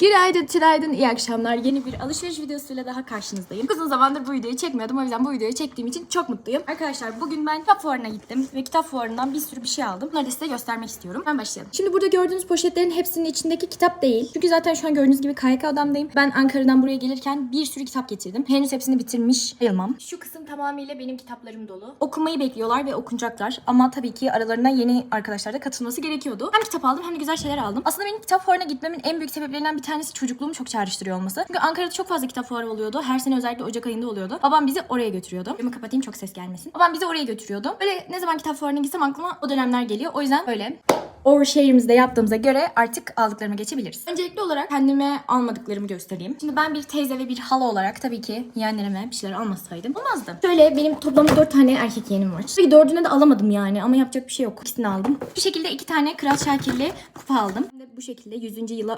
Günaydın, günaydın, iyi akşamlar. Yeni bir alışveriş videosuyla daha karşınızdayım. Uzun zamandır bu videoyu çekmiyordum. O yüzden bu videoyu çektiğim için çok mutluyum. Arkadaşlar bugün ben kitap fuarına gittim ve kitap fuarından bir sürü bir şey aldım. Bunları da size göstermek istiyorum. Ben başlayalım. Şimdi burada gördüğünüz poşetlerin hepsinin içindeki kitap değil. Çünkü zaten şu an gördüğünüz gibi KYK odamdayım. Ben Ankara'dan buraya gelirken bir sürü kitap getirdim. Henüz hepsini bitirmiş sayılmam. Şu kısım tamamıyla benim kitaplarım dolu. Okumayı bekliyorlar ve okunacaklar. Ama tabii ki aralarına yeni arkadaşlar da katılması gerekiyordu. Hem kitap aldım hem de güzel şeyler aldım. Aslında benim kitap fuarına gitmemin en büyük sebeplerinden bir tanesi çocukluğumu çok çağrıştırıyor olması. Çünkü Ankara'da çok fazla kitap fuarı oluyordu. Her sene özellikle Ocak ayında oluyordu. Babam bizi oraya götürüyordu. Camı kapatayım çok ses gelmesin. Babam bizi oraya götürüyordu. Böyle ne zaman kitap fuarına gitsem aklıma o dönemler geliyor. O yüzden böyle Overshare'imizde yaptığımıza göre artık aldıklarıma geçebiliriz. Öncelikli olarak kendime almadıklarımı göstereyim. Şimdi ben bir teyze ve bir hala olarak tabii ki yeğenlerime bir şeyler almasaydım olmazdı. Şöyle benim toplamda 4 tane erkek yeğenim var. Tabii dördüne de alamadım yani ama yapacak bir şey yok. İkisini aldım. Bu şekilde iki tane Kral Şakirli kupa aldım. Bu şekilde 100. yıla